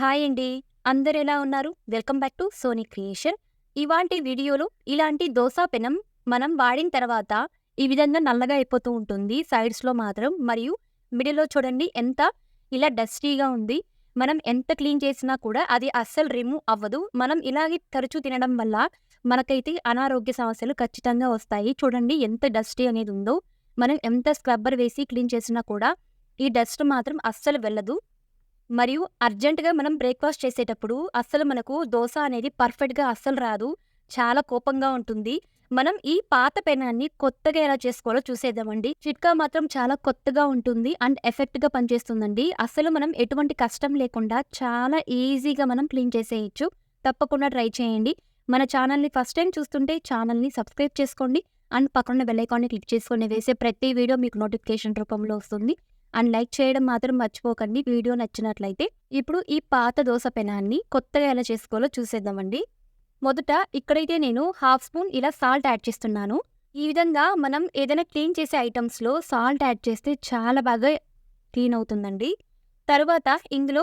Hi అండి. అందరు ఎలా ఉన్నారు? Welcome back to Sony creation. ఇవాంటి వీడియోలో ఇలాంటి దోసా పెనం మనం వాడిన తర్వాత ఈ విధంగా నల్లగా అయిపోతూ ఉంటుంది. సైడ్స్లో మాత్రం మరియు మిడిల్లో చూడండి ఎంత ఇలా డస్టీగా ఉంది. మనం ఎంత క్లీన్ చేసినా కూడా అది అస్సలు రిమూవ్ అవ్వదు. మనం ఇలాగే తరచూ తినడం వల్ల మనకైతే అనారోగ్య సమస్యలు ఖచ్చితంగా వస్తాయి. చూడండి ఎంత డస్టీ అనేది ఉందో. మనం ఎంత స్క్రబ్బర్ వేసి క్లీన్ చేసినా కూడా ఈ డస్ట్ మాత్రం అస్సలు వెళ్ళదు. మరియు అర్జెంటుగా మనం బ్రేక్ఫాస్ట్ చేసేటప్పుడు అస్సలు మనకు దోశ అనేది పర్ఫెక్ట్గా అస్సలు రాదు. చాలా కోపంగా ఉంటుంది. మనం ఈ పాత పెనాన్ని కొత్తగా ఎలా చేసుకోవాలో చూసేద్దామండి. చిట్కా మాత్రం చాలా కొత్తగా ఉంటుంది అండ్ ఎఫెక్ట్గా పనిచేస్తుందండి. అసలు మనం ఎటువంటి కష్టం లేకుండా చాలా ఈజీగా మనం క్లీన్ చేసేయచ్చు. తప్పకుండా ట్రై చేయండి. మన ఛానల్ని ఫస్ట్ టైం చూస్తుంటే ఛానల్ని సబ్స్క్రైబ్ చేసుకోండి అండ్ పక్కన బెల్ ఐకాన్ని క్లిక్ చేసుకొని వేసే ప్రతి వీడియో మీకు నోటిఫికేషన్ రూపంలో వస్తుంది. అండ్ లైక్ చేయడం మాత్రం మర్చిపోకండి. వీడియో నచ్చినట్లయితే ఇప్పుడు ఈ పాత దోశ పెనాన్ని కొత్తగా ఎలా చేసుకోవాలో చూసేద్దామండి. మొదట ఇక్కడైతే నేను హాఫ్ స్పూన్ ఇలా సాల్ట్ యాడ్ చేస్తున్నాను. ఈ విధంగా మనం ఏదైనా క్లీన్ చేసే ఐటమ్స్లో సాల్ట్ యాడ్ చేస్తే చాలా బాగా క్లీన్ అవుతుందండి. తర్వాత ఇందులో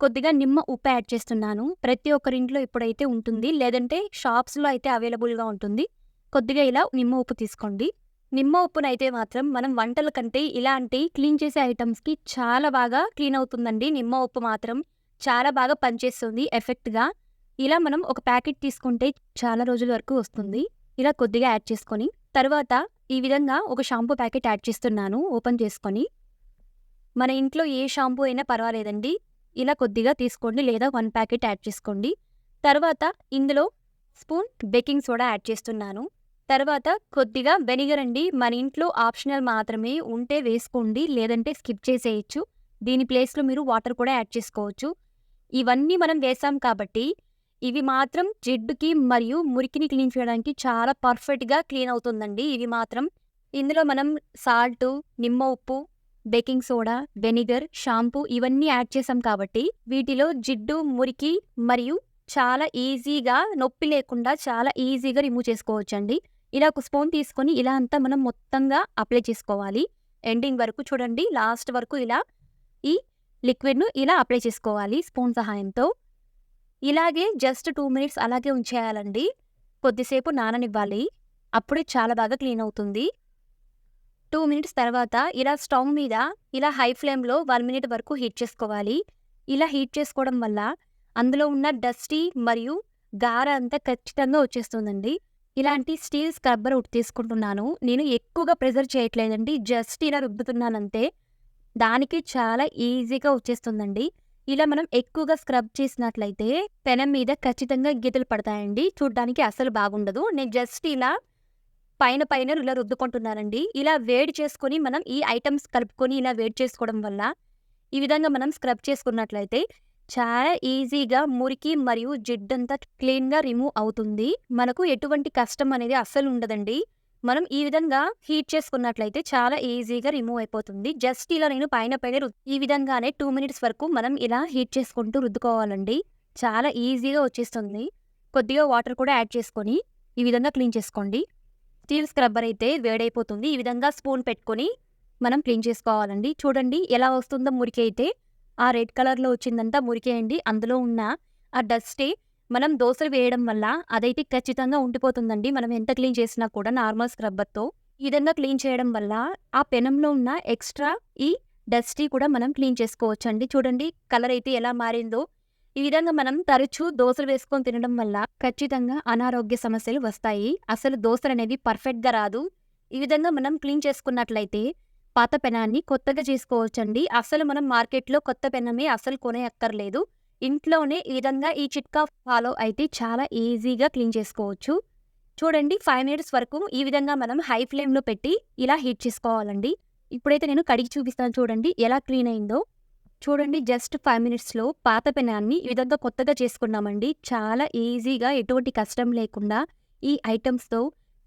కొద్దిగా నిమ్మ ఉప్పు యాడ్ చేస్తున్నాను. ప్రతి ఒక్కరింట్లో ఇప్పుడైతే ఉంటుంది. లేదంటే షాప్స్లో అయితే అవైలబుల్గా ఉంటుంది. కొద్దిగా ఇలా నిమ్మ ఉప్పు తీసుకోండి. నిమ్మ ఉప్పునైతే మాత్రం మనం వంటల కంటే ఇలాంటి క్లీన్ చేసే ఐటమ్స్కి చాలా బాగా క్లీన్ అవుతుందండి. నిమ్మ ఉప్పు మాత్రం చాలా బాగా పనిచేస్తుంది ఎఫెక్ట్గా. ఇలా మనం ఒక ప్యాకెట్ తీసుకుంటే చాలా రోజుల వరకు వస్తుంది. ఇలా కొద్దిగా యాడ్ చేసుకొని తర్వాత ఈ విధంగా ఒక షాంపూ ప్యాకెట్ యాడ్ చేస్తున్నాను ఓపెన్ చేసుకొని. మన ఇంట్లో ఏ షాంపూ అయినా పర్వాలేదండి. ఇలా కొద్దిగా తీసుకోండి లేదా వన్ ప్యాకెట్ యాడ్ చేసుకోండి. తర్వాత ఇందులో స్పూన్ బేకింగ్ సోడా యాడ్ చేస్తున్నాను. తర్వాత కొద్దిగా వెనిగర్ అండి. మన ఇంట్లో ఆప్షనల్ మాత్రమే ఉంటే వేసుకోండి లేదంటే స్కిప్ చేసేయచ్చు. దీని ప్లేస్లో మీరు వాటర్ కూడా యాడ్ చేసుకోవచ్చు. ఇవన్నీ మనం వేసాం కాబట్టి ఇవి మాత్రం జిడ్డుకి మరియు మురికిని క్లీన్ చేయడానికి చాలా పర్ఫెక్ట్గా క్లీన్ అవుతుందండి ఇవి మాత్రం. ఇందులో మనం సాల్ట్ నిమ్మ ఉప్పు బేకింగ్ సోడా వెనిగర్ షాంపూ ఇవన్నీ యాడ్ చేసాం కాబట్టి వీటిలో జిడ్డు మురికి మరియు చాలా ఈజీగా నొప్పి లేకుండా చాలా ఈజీగా రిమూవ్ చేసుకోవచ్చండి. ఇలా ఒక స్పూన్ తీసుకొని ఇలా అంతా మనం మొత్తంగా అప్లై చేసుకోవాలి. ఎండింగ్ వరకు చూడండి లాస్ట్ వరకు ఇలా ఈ లిక్విడ్ను ఇలా అప్లై చేసుకోవాలి స్పూన్ సహాయంతో. ఇలాగే జస్ట్ టూ మినిట్స్ అలాగే ఉంచేయాలండి. కొద్దిసేపు నాననివ్వాలి. అప్పుడే చాలా బాగా క్లీన్ అవుతుంది. టూ మినిట్స్ తర్వాత ఇలా స్టవ్ మీద ఇలా హై ఫ్లేమ్లో వన్ మినిట్ వరకు హీట్ చేసుకోవాలి. ఇలా హీట్ చేసుకోవడం వల్ల అందులో ఉన్న డస్టీ మరియు గార అంతా ఖచ్చితంగా వచ్చేస్తుందండి. ఇలాంటి స్టీల్ స్క్రబ్బర్ ఒకటి తీసుకుంటున్నాను. నేను ఎక్కువగా ప్రెజర్ చేయట్లేదండి. జస్ట్ ఇలా రుద్దుతున్నానంతే దానికి చాలా ఈజీగా వచ్చేస్తుందండి. ఇలా మనం ఎక్కువగా స్క్రబ్ చేసినట్లయితే పెనం మీద ఖచ్చితంగా గీతలు పడతాయండి. చూడ్డానికి అసలు బాగుండదు. నేను జస్ట్ ఇలా పైన పైన ఇలా రుద్దుకుంటున్నానండి. ఇలా వేడి చేసుకొని మనం ఈ ఐటమ్స్ కలుపుకొని ఇలా వేడి చేసుకోవడం వల్ల ఈ విధంగా మనం స్క్రబ్ చేసుకున్నట్లయితే చాలా ఈజీగా మురికి మరియు జిడ్డంతా క్లీన్గా రిమూవ్ అవుతుంది. మనకు ఎటువంటి కష్టం అనేది అస్సలు ఉండదండి. మనం ఈ విధంగా హీట్ చేసుకున్నట్లయితే చాలా ఈజీగా రిమూవ్ అయిపోతుంది. జస్ట్ ఇలా నేను పైన పైన ఈ విధంగానే టూ మినిట్స్ వరకు మనం ఇలా హీట్ చేసుకుంటూ రుద్దుకోవాలండి. చాలా ఈజీగా వచ్చేస్తుంది. కొద్దిగా వాటర్ కూడా యాడ్ చేసుకొని ఈ విధంగా క్లీన్ చేసుకోండి. స్టీల్ స్క్రబ్బర్ అయితే వేడైపోతుంది. ఈ విధంగా స్పూన్ పెట్టుకొని మనం క్లీన్ చేసుకోవాలండి. చూడండి ఎలా వస్తుందో మురికి అయితే. ఆ రెడ్ కలర్లో వచ్చిందంతా మురికేయండి. అందులో ఉన్న ఆ డస్టే మనం దోశలు వేయడం వల్ల అదైతే ఖచ్చితంగా ఉండిపోతుందండి. మనం ఎంత క్లీన్ చేసినా కూడా నార్మల్ స్క్రబ్బర్తో. ఈ విధంగా క్లీన్ చేయడం వల్ల ఆ పెనంలో ఉన్న ఎక్స్ట్రా ఈ డస్టీ కూడా మనం క్లీన్ చేసుకోవచ్చు అండి చూడండి కలర్ అయితే ఎలా మారిందో. ఈ విధంగా మనం తరచూ దోశలు వేసుకొని తినడం వల్ల ఖచ్చితంగా అనారోగ్య సమస్యలు వస్తాయి. అసలు దోశలు అనేవి పర్ఫెక్ట్గా రాదు. ఈ విధంగా మనం క్లీన్ చేసుకున్నట్లయితే పాత పెనాన్ని కొత్తగా చేసుకోవచ్చండి. అసలు మనం మార్కెట్లో కొత్త పెనమే అసలు కొనే అక్కర్లేదు ఇంట్లోనే ఈ విధంగా ఈ చిట్కా ఫాలో అయితే చాలా ఈజీగా క్లీన్ చేసుకోవచ్చు. చూడండి ఫైవ్ మినిట్స్ వరకు ఈ విధంగా మనం హై ఫ్లేమ్లో పెట్టి ఇలా హీట్ చేసుకోవాలండి. ఇప్పుడైతే నేను కడిగి చూపిస్తాను చూడండి ఎలా క్లీన్ అయిందో. చూడండి జస్ట్ ఫైవ్ మినిట్స్లో పాత పెనాన్ని ఈ విధంగా కొత్తగా చేసుకున్నామండి. చాలా ఈజీగా ఎటువంటి కష్టం లేకుండా ఈ ఐటమ్స్తో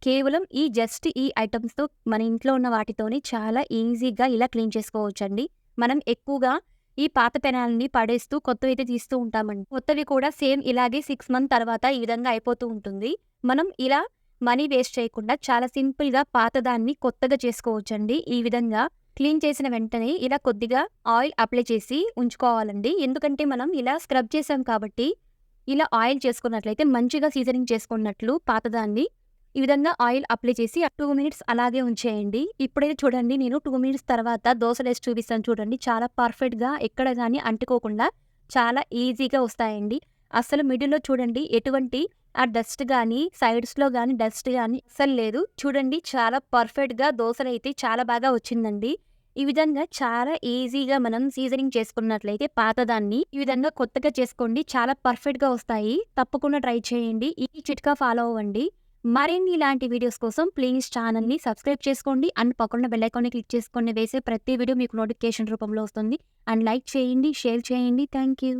కేవలం ఈ జస్ట్ ఈ ఐటమ్స్తో మన ఇంట్లో ఉన్న వాటితోనే చాలా ఈజీగా ఇలా క్లీన్ చేసుకోవచ్చండి మనం ఎక్కువగా ఈ పాత పెనాలని పడేస్తూ కొత్తవి అయితే తీస్తూ ఉంటామండి కొత్తవి కూడా సేమ్ ఇలాగే సిక్స్ మంత్ తర్వాత ఈ విధంగా అయిపోతూ ఉంటుంది మనం ఇలా మనీ వేస్ట్ చేయకుండా చాలా సింపుల్గా పాతదాన్ని కొత్తగా చేసుకోవచ్చండి ఈ విధంగా క్లీన్ చేసిన వెంటనే ఇలా కొద్దిగా ఆయిల్ అప్లై చేసి ఉంచుకోవాలండి. ఎందుకంటే మనం ఇలా స్క్రబ్ చేసాం కాబట్టి, ఇలా ఆయిల్ చేసుకున్నట్లయితే మంచిగా సీజనింగ్ చేసుకున్నట్లు పాతదాన్ని. ఈ విధంగా ఆయిల్ అప్లై చేసి టూ మినిట్స్ అలాగే ఉంచేయండి. ఇప్పుడైతే చూడండి నేను టూ మినిట్స్ తర్వాత దోసలేసి చూపిస్తాను చూడండి. చాలా పర్ఫెక్ట్‌గా ఎక్కడ కానీ అంటుకోకుండా చాలా ఈజీగా వస్తాయండి. అస్సలు మిడిల్‌లో చూడండి ఎటువంటి ఆ డస్ట్ కానీ సైడ్స్‌లో కానీ డస్ట్ కానీ అసలు లేదు. చూడండి చాలా పర్ఫెక్ట్‌గా దోసలైతే చాలా బాగా వచ్చిందండి. ఈ విధంగా చాలా ఈజీగా మనం సీజనింగ్ చేసుకున్నట్లయితే పాతదాన్ని, ఈ విధంగా కొత్తగా చేసుకోండి. చాలా పర్ఫెక్ట్‌గా వస్తాయి. తప్పకుండా ట్రై చేయండి. ఈ చిట్కా ఫాలో అవ్వండి. మరిన్ని ఇలాంటి వీడియోస్ కోసం ప్లీజ్ ఛానల్‌ని సబ్స్క్రైబ్ చేసుకోండి. అండ్ పక్కన బెల్లైకాన్ని క్లిక్ చేసుకొని వేసే ప్రతి వీడియో మీకు నోటిఫికేషన్ రూపంలో వస్తుంది. అండ్ లైక్ చేయండి, షేర్ చేయండి. Thank you.